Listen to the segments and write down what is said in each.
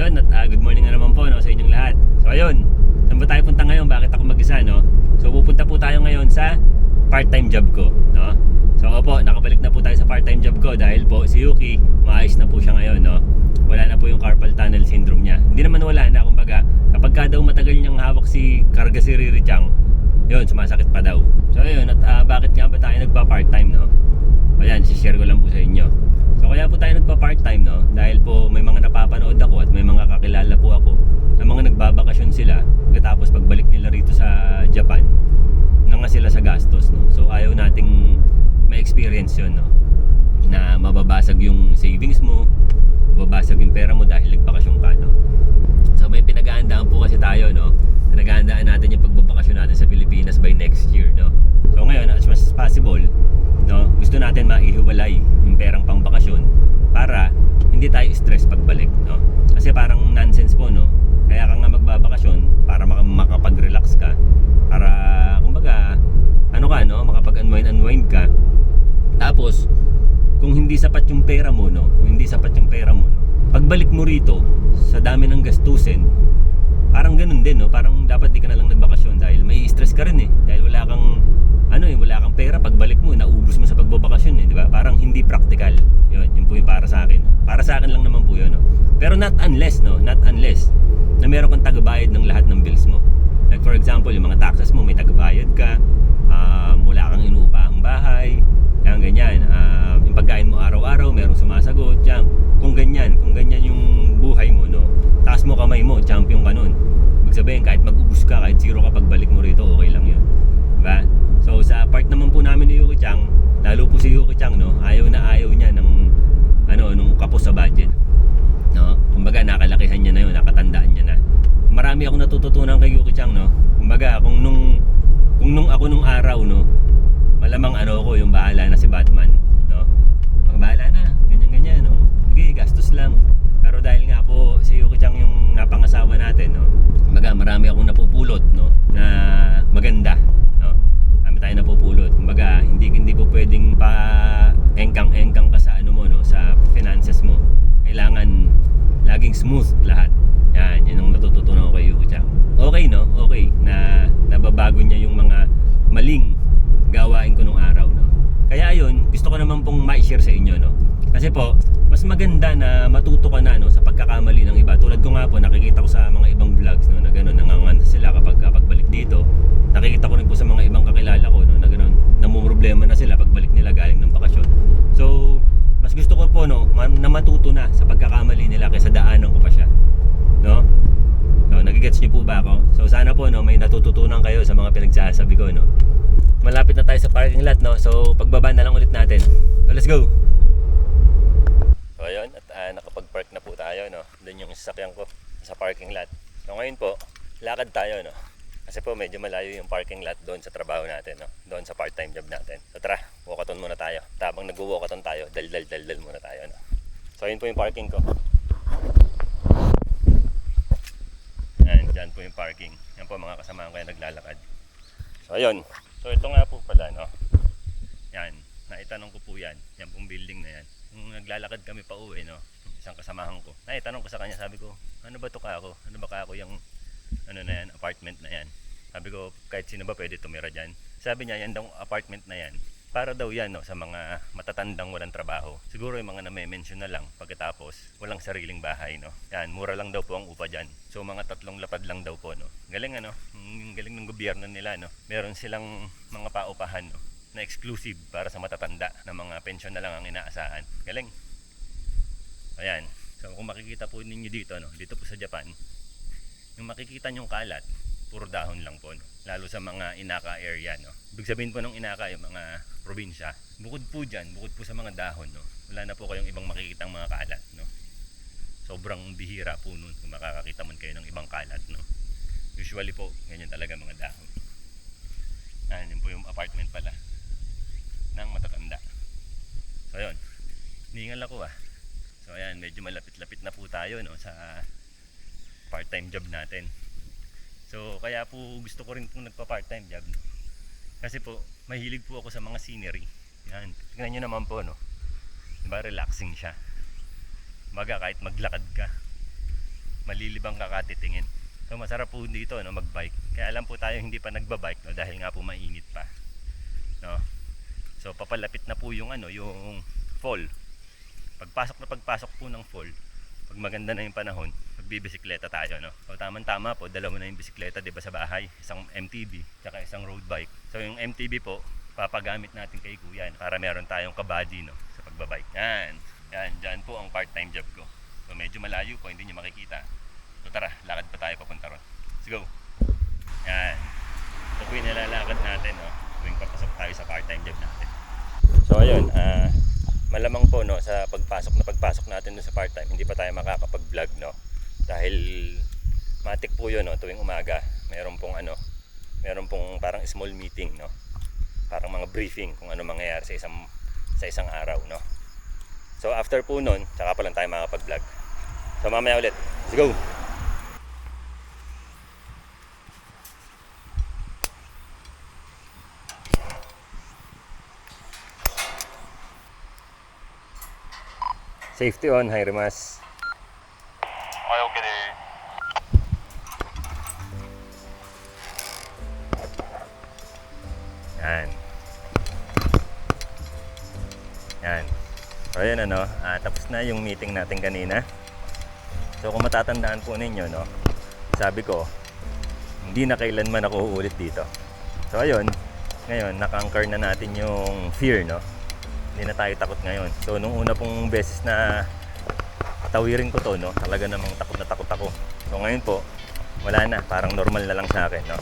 Yun, at ah, good morning na naman po no, sa inyong lahat. So ayun, saan ba tayo punta ngayon? Bakit ako mag-isa, no? So pupunta po tayo ngayon sa part-time job ko, no? So opo, nakabalik na po tayo sa part-time job ko dahil po si Yuki, maayos na po siya ngayon, no? Wala na po yung carpal tunnel syndrome niya. Hindi naman wala na, kumbaga, kapag ka daw matagal niyang hawak si karga si Riri Chang, yun, sumasakit pa daw. So ayun, at ah, bakit nga ba tayo nagpa-part-time, no? Ayan, share ko lang po sa inyo. So kaya po tayo nagpa-part-time, no? Dahil po may mga napapanood ako at may mga kakilala po ako na mga nagbabakasyon sila pagkatapos pagbalik nila rito sa Japan nga sila sa gastos, no? So ayaw nating ma-experience yun, no? Na mababasag yung savings mo, mababasag yung pera mo dahil nagbakasyon ka, no? So may pinag-aandaan po kasi tayo, no? Pinag-aandaan natin yung pagbabakasyon natin sa Pilipinas by next year, no? So ngayon, as much as possible, no? Gusto natin maihiwalay perang pangbakasyon para hindi tayo stress pagbalik, no? Kasi parang nonsense po, no? Kaya ka nga magbabakasyon para maka- makapag-relax ka, para kumbaga ano ka, no? Makapag-unwind unwind ka. Tapos kung hindi sapat yung pera mo, no? Kung hindi sapat yung pera mo, no? Pagbalik mo rito, sa dami ng gastusin, parang ganun din, no? Parang dapat di ka na lang nagbakasyon dahil may stress ka rin eh. Dahil wala kang, ano eh, wala kang pera pagbalik mo, naubos mo sa pagbabakasyon eh, di ba? Parang hindi practical. Yun, yun po yung para sa akin. No? Para sa akin lang naman po yun, no? Pero not unless, no? Not unless na meron kang tagabayad ng lahat ng bills mo. Like for example, yung mga taxes mo, may tagabayad ka, um, wala kang inuupahang bahay, yan, ganyan. Um, yung pagkain mo araw-araw, merong sumasagot, yan. Kung ganyan, kung ganyan yung buhay mo, no? Taas mo kamay mo, champion ka nun. Ibig sabihin, kahit mag-ubus ka, kahit zero ka pagbalik mo rito, okay lang yun. Diba? So, sa part naman po namin ni Yuki Chang, lalo po si Yuki Chang, no? Ayaw na ayaw niya ng, ano, nung kapos sa budget. No? Kumbaga, nakalakihan niya na yun, nakatandaan niya na. Marami akong natututunan kay Yuki Chang, no? Kumbaga, kung nung, kung nung ako nung araw, no? Malamang ano ko, yung bahala na si Batman, no? Pag bahala na, ganyan-ganyan, no? Sige, gastos lang. Pero dahil nga po si Yuki Chang yung napangasawa natin, no? Kumbaga, marami akong napupulot, no? Na maganda, no? Marami tayo napupulot. Kumbaga, hindi hindi po pwedeng pa engkang-engkang ka sa ano mo, no? Sa finances mo. Kailangan laging smooth lahat. Yan, yun ang natututunan ko kay Yuki Chang. Okay, no? Okay na nababago niya yung mga maling gawain ko nung araw, no? Kaya ayun, gusto ko naman pong ma-share sa inyo, no? Kasi po, mas maganda na matuto ka na no, sa pagkakamali ng iba. Tulad ko nga po, nakikita ko sa mga ibang vlogs no, na gano'n, nanganganta sila kapag pagbalik dito. Nakikita ko rin po sa mga ibang kakilala ko no, na gano'n, namumroblema na sila pagbalik nila galing ng bakasyon. So, mas gusto ko po no, na matuto na sa pagkakamali nila kaysa daanan ko pa siya. No? No, nagigets niyo po ba ako? So sana po no, may natututunan kayo sa mga pinagsasabi ko no. Malapit na tayo sa parking lot no. So pagbaba na lang ulit natin. So let's go. So ayun, at ah, nakapag-park na po tayo no. Doon yung sasakyan ko sa parking lot. So ngayon po, lakad tayo no. Kasi po medyo malayo yung parking lot doon sa trabaho natin no. Doon sa part-time job natin. So tara, walkathon muna tayo. Tabang nagwo-walkathon tayo, dal-dal dal muna tayo no. So ayun po yung parking ko. Yan, dyan po yung parking. Yan po mga kasama ko yung naglalakad. So ayun. So ito nga po pala no. Yan, naitanong ko po yan. Yan pong building na yan. Nung naglalakad kami pa uwi no, isang kasamahan ko. Naitanong ko sa kanya, sabi ko, ano ba to ka ako? Ano ba ka ako yung ano na yan, apartment na yan? Sabi ko, kahit sino ba pwede tumira dyan? Sabi niya, yan daw apartment na yan. Para daw yan no, sa mga matatandang walang trabaho. Siguro yung mga na-mention na lang pagkatapos walang sariling bahay. No? Yan, mura lang daw po ang upa dyan. So mga tatlong lapad lang daw po. No? Galing ano, ang galing ng gobyerno nila. No? Meron silang mga paupahan no? na exclusive para sa matatanda na mga pensyon na lang ang inaasahan. Galing. Ayan. So kung makikita po ninyo dito, no, dito po sa Japan, yung makikita nyong kalat, puro dahon lang po. No? Lalo sa mga Inaka area. No? Ibig sabihin po ng Inaka, yung mga probinsya. Bukod po dyan, bukod po sa mga dahon, no? wala na po kayong ibang makikitang mga kalat. No? Sobrang bihira po nun kung makakakita man kayo ng ibang kalat. No? Usually po, ganyan talaga mga dahon. Ayan, yun po yung apartment pala ng matatanda. So yun, ningal ako ah. So ayan, medyo malapit-lapit na po tayo no, sa part-time job natin. So kaya po gusto ko rin pong nagpa-part-time job. No? Kasi po, mahilig po ako sa mga scenery. Yan, tingnan nyo naman po no. Diba relaxing siya. Baga kahit maglakad ka, malilibang kakatitingin. So masarap po dito no magbike. Kaya alam po tayo hindi pa nagbabike no dahil nga po mainit pa. No. So papalapit na po yung ano yung fall. Pagpasok na pagpasok po ng fall, pag maganda na yung panahon, magbibisikleta tayo no. So tama-tama po, dalawa na yung bisikleta 'di ba sa bahay, isang MTB, tsaka isang road bike. So yung MTB po, papagamit natin kay Kuya para meron tayong kabady no sa pagbabike. Yan. Yan, dyan po ang part-time job ko. So medyo malayo po, hindi niyo makikita. So tara, lakad pa tayo papunta ron. Let's go. Yan. Ito po yung nilalakad natin, no? Tuwing papasok tayo sa part-time job natin. So ayun, ah sa pagpasok na pagpasok natin dun sa part-time, hindi pa tayo makakapag-vlog no. Dahil matik po 'yun no tuwing umaga. Meron pong ano, meron pong parang small meeting no. Parang mga briefing kung ano mangyayari sa isang sa isang araw no. So after po nun, tsaka pa lang tayo makakapag-vlog. So mamaya ulit. Let's go! Safety on, high remas. Ayaw ka na Yan. Yan. So, yun ano, ah, tapos na yung meeting natin kanina. So, kung matatandaan po ninyo, no, sabi ko, hindi na kailanman ako uulit dito. So, ayun, ngayon, naka-anchor na natin yung fear, no? Hindi na tayo takot ngayon. So nung una pong beses na tawirin ko to, no, talaga namang takot na takot ako. So ngayon po, wala na, parang normal na lang sa akin, no.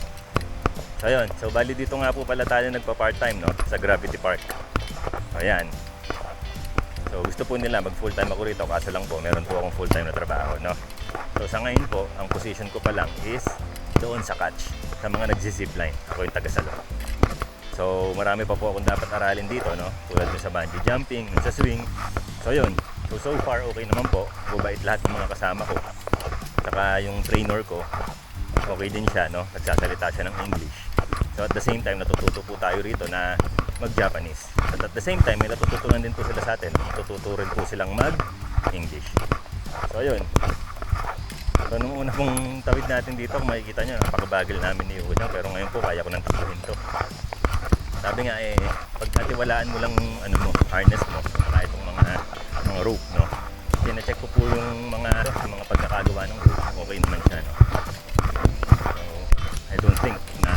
So ayun, so bali dito nga po pala tayo nagpa part-time no sa Gravity Park. So ayan. So gusto po nila mag full-time ako rito kaso lang po meron po akong full-time na trabaho no. So sa ngayon po, ang position ko pa lang is doon sa catch sa mga nagzi-zipline. Ako yung taga-salo. So marami pa po akong dapat aralin dito no. Tulad sa bungee jumping, sa swing. So yun. So so far okay naman po. Bubait lahat ng mga kasama ko. Saka yung trainer ko, okay din siya, no? Nagsasalita siya ng English. So at the same time, natututo po tayo rito na mag-Japanese. At at the same time, may natututunan din po sila sa atin. Natututo rin po silang mag-English. So ayun. So nung una pong tawid natin dito, kung makikita nyo, napakabagal namin ni Udang. Pero ngayon po, kaya ko nang takbuhin to. Sabi nga eh, pagkatiwalaan mo lang ano mo, harness mo, saka itong mga mga rope, no? Sina-check ko po yung mga yung mga pagkakagawa ng rope. Okay naman siya, no? So, I don't think na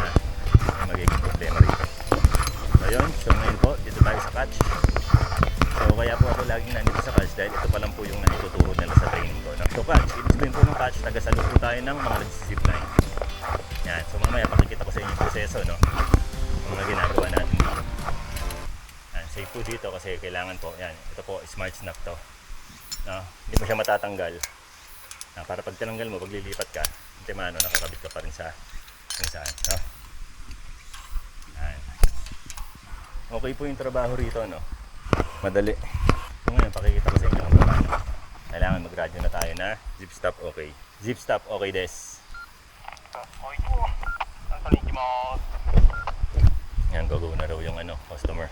may magiging problema rito. So yun, so ngayon po, dito tayo sa catch. So kaya po ako laging nandito sa catch dahil ito pa lang po yung naituturo nila sa training ko. No? So catch, ibig sabihin po ng catch, tagasalo po tayo ng mga nagsisipline. Yan, so mamaya pakikita ko sa inyo yung proseso, no? Mga ginagawa po dito kasi kailangan po, yan, ito po, smart snap to. No? Hindi mo siya matatanggal. No? Para pag tinanggal mo, pag lilipat ka, hindi mano, nakakabit ka pa rin sa kung saan. No? Okay po yung trabaho rito, no? Madali. So ngayon, pakikita ko sa inyo kung paano. Kailangan mag-radio na tayo na zip stop okay. Zip stop okay des. Okay po. Yan, gogo na raw yung ano, customer.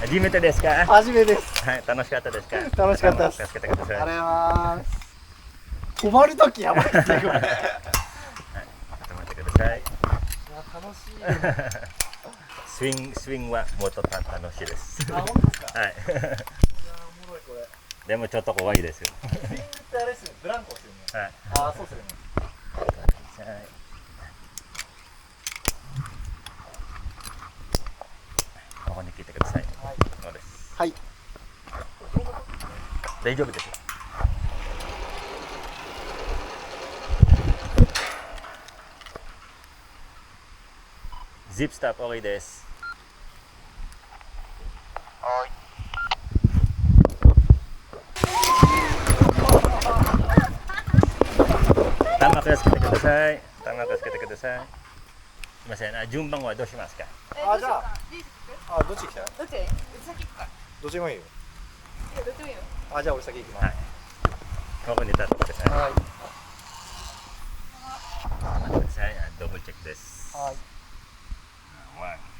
Hajimete desu ka? 初めです。はい、楽しかったですか？楽しかったです楽しかったですありがとうございます。止まるときやばいですね、これ。いや、ちょっと待ってください。楽しいよ。スイング、スイングはもっとた楽しいです。あ、本当ですか？はい。いや、おもろい、これ。でもちょっと怖いですよ。スイングってあれですね、ブランコですよね。はい。あ、そうですよね。はいここに来てください。はい。そうです。はい。大丈夫です。Zip stop okay です。はい。タマクつけてください。タマクつけてください。すみません。あ順番はどうしますか？あ、じゃあ、あ、どっち行きた？いどっち先行くかどっちでもいいよ。あ、じゃあ俺先行きます。はいここに立ってください。はい。待ってください。あドブルチェックです。はい。One. two,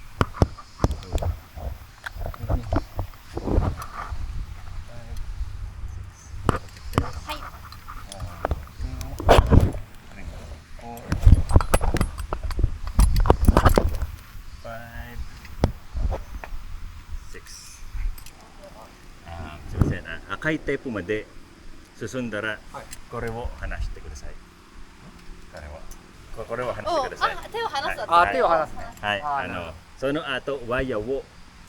赤いテープまで進んだら、はいこれを離してください。これを。ここれを離してください。あ、手を離す手を離すねはい。ああの、その後、ワイヤーを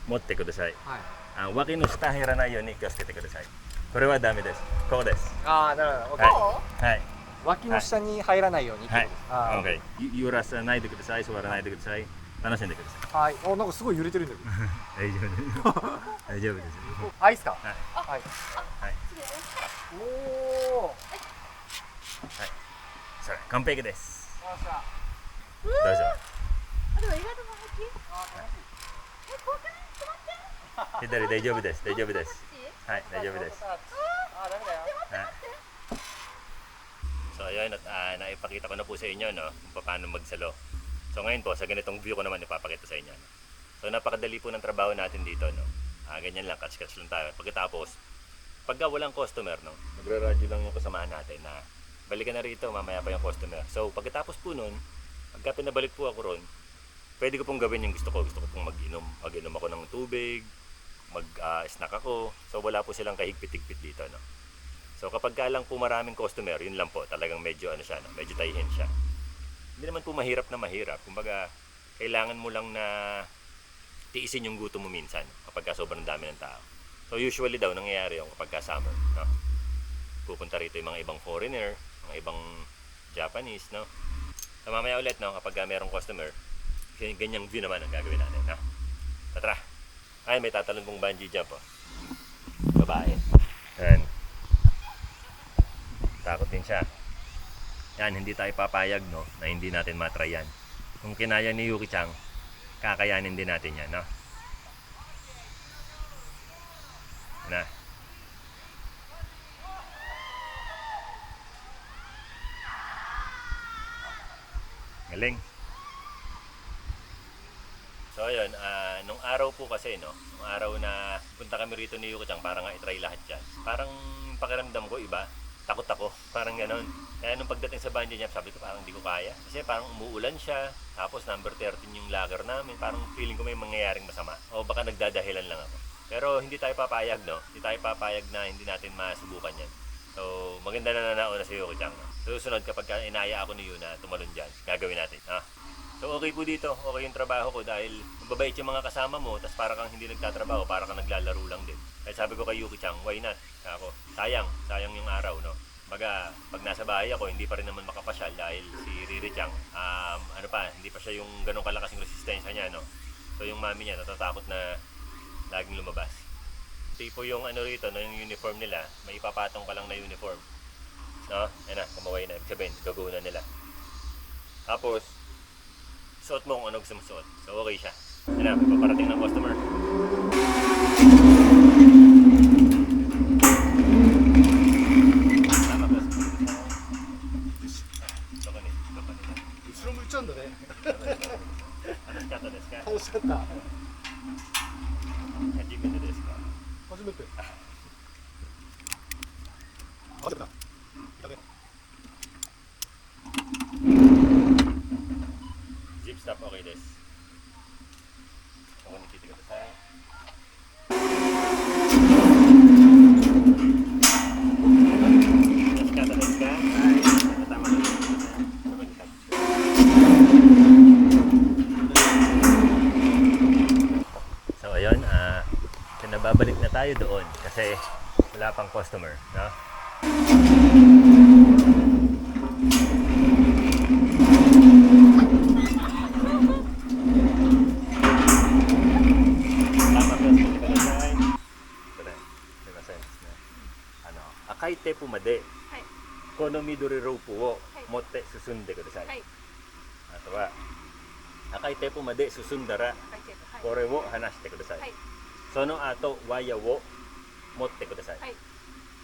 持ってください。はいあ脇の下入らないように気をつけてください。これはダメです。こうです。ああなるほど、はい。はい。脇の下に入らないようにはい揺らさないでください。座らないでください。楽しんでください。ーはいおなんかすごい揺れてるんだけど 大丈夫です。大丈夫です。あいいっすかはいはいはい。おおそれ、完璧です。よっしゃどうぞ。あ、でも意外と長き。え、怖くない止まって。左大丈夫です。大丈夫です。はい、大丈夫です。あーダメだよHa? So ayun at ah, naipakita ko na po sa inyo no kung paano magsalo. So ngayon po sa ganitong view ko naman ipapakita sa inyo. No? So napakadali po ng trabaho natin dito no. Ah, ganyan lang catch-catch lang tayo. Pagkatapos pagka walang customer no, magra-radyo lang yung kasamahan natin na balikan na rito mamaya pa yung customer. So pagkatapos po nun, pagka pinabalik po ako ron, pwede ko pong gawin yung gusto ko. Gusto ko pong mag-inom. Mag-inom ako ng tubig, mag-snack ako. So wala po silang kahigpit-higpit dito no. So kapag ka lang po maraming customer, yun lang po, talagang medyo ano siya, no? medyo tayihin siya. Hindi naman po mahirap na mahirap. Kumbaga, kailangan mo lang na tiisin yung gutom mo minsan kapag ka sobrang dami ng tao. So usually daw nangyayari yung kapag ka summer, no? Pupunta rito yung mga ibang foreigner, mga ibang Japanese, no? So mamaya ulit, no, kapag ka merong customer, gan- ganyang view naman ang gagawin natin, no? Tatra. Ay, may tatalon pong bungee jump, oh. Babae. Ayan. Takot din siya. Yan, hindi tayo papayag, no, na hindi natin matry yan. Kung kinaya ni Yuki Chang, kakayanin din natin yan, no? Na. Galing. So ayun, ah, nung araw po kasi no, nung araw na punta kami rito ni Yuko Chang para nga itry lahat yan. Parang pakiramdam ko iba, takot ako, parang ganon. Kaya nung pagdating sa bungee jump, sabi ko parang hindi ko kaya. Kasi parang umuulan siya, tapos number 13 yung lager namin, parang feeling ko may mangyayaring masama. O baka nagdadahilan lang ako. Pero hindi tayo papayag, no? Hindi tayo papayag na hindi natin masubukan yan. So, maganda na nanauna si Yuko Chang. No? Susunod kapag ka inaya ako ni Yuna, tumalon dyan, gagawin natin. Ha? So okay po dito, okay yung trabaho ko dahil mababait yung mga kasama mo, tapos para kang hindi nagtatrabaho, para kang naglalaro lang din. Kaya sabi ko kay Yuki Chang, why not? Ako, sayang, sayang yung araw, no? Baga, pag nasa bahay ako, hindi pa rin naman makapasyal dahil si Riri Chang, um, ano pa, hindi pa siya yung ganong kalakas yung resistensya niya, no? So yung mami niya, natatakot na laging lumabas. Tipo yung ano rito, no, yung uniform nila, may ipapatong ka lang na uniform. No? Yan na, kumaway na. Ibig sabihin, gagawin na nila. Tapos, suot mo kung ano gusto mo suot. So, okay siya. Yan na, may paparating ng customer. Customer, no? Diba sense na? Ano, akai te pumade. はい。この緑ロープをはい持って進んでください。はい。あとは、赤いテープまで進んだら、赤いテープ。はい。これを離してください。その後、ワイヤーを持ってください。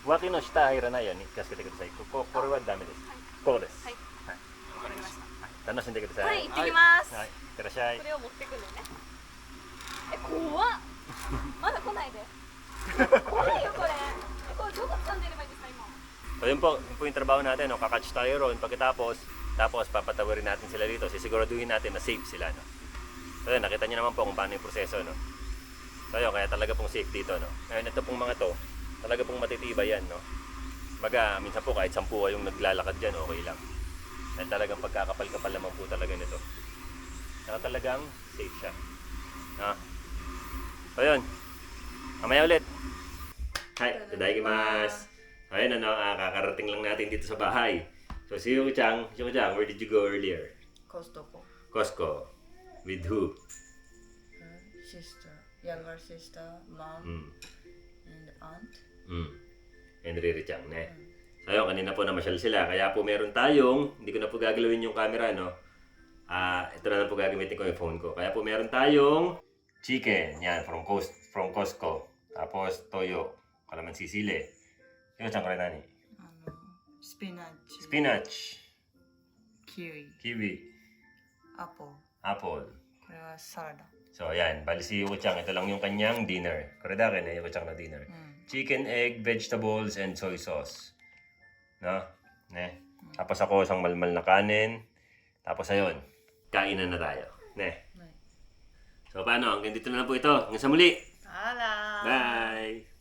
はい。脇の下入らないように気をつけてください。ここ、これはダメです。はい。こうです。はい。はいわかりました。楽しんでくださ。はいい、行ってきます。はい、いってらっしゃいこ。れを持ってくるね。え、怖っ。まだ来ないで。怖いよ、これ。え、これどこ掴んでればいいんですか、今。 So yun po, yun po yung trabaho natin, no? kakatch tayo ron pagkatapos, tapos papatawarin natin sila dito, sisiguraduhin natin na safe sila. No? So yun, nakita niyo naman po kung paano yung proseso. No? So yun, kaya talaga pong safe dito. No? Ngayon, ito pong mga to, talaga pong matitibay yan, no? Baga, minsan po kahit sampu kayong naglalakad dyan, okay lang. Dahil talagang pagkakapal-kapal naman po talaga nito. Saka talagang safe siya. Ha? So yun. Mamaya ulit. Hi, tadaikimasu. So ayun ano, ah, kakarating lang natin dito sa bahay. So si Yuko-chan, Yuko-chan, where did you go earlier? Costco. Costco. With who? Her sister, younger sister, mom, Mm. and aunt. Mm. And Riri-chan, ne? So ayun, kanina po namasyal sila. Kaya po meron tayong, hindi ko na po gagalawin yung camera, no? Ah, ito na lang po gagamitin ko yung phone ko. Kaya po meron tayong chicken, yan, from, Cos from Costco. Tapos toyo, kalamansi sili. Yuko-chan, kore nani? あの、spinach, Spinach, kiwi, kiwi, apple. apple. これはサラダ。 So, ayan. Bali si Yuko Chang, ito lang yung kanyang dinner. Correct akin, eh, Yuko Chang na dinner. Mm. Chicken, egg, vegetables, and soy sauce. No? Ne? Mm. Tapos ako, isang malmal na kanin. Tapos ayun, kainan na tayo. Ne? Nice. So, paano? Hanggang dito na lang po ito. Hanggang sa muli. Paalam. Bye.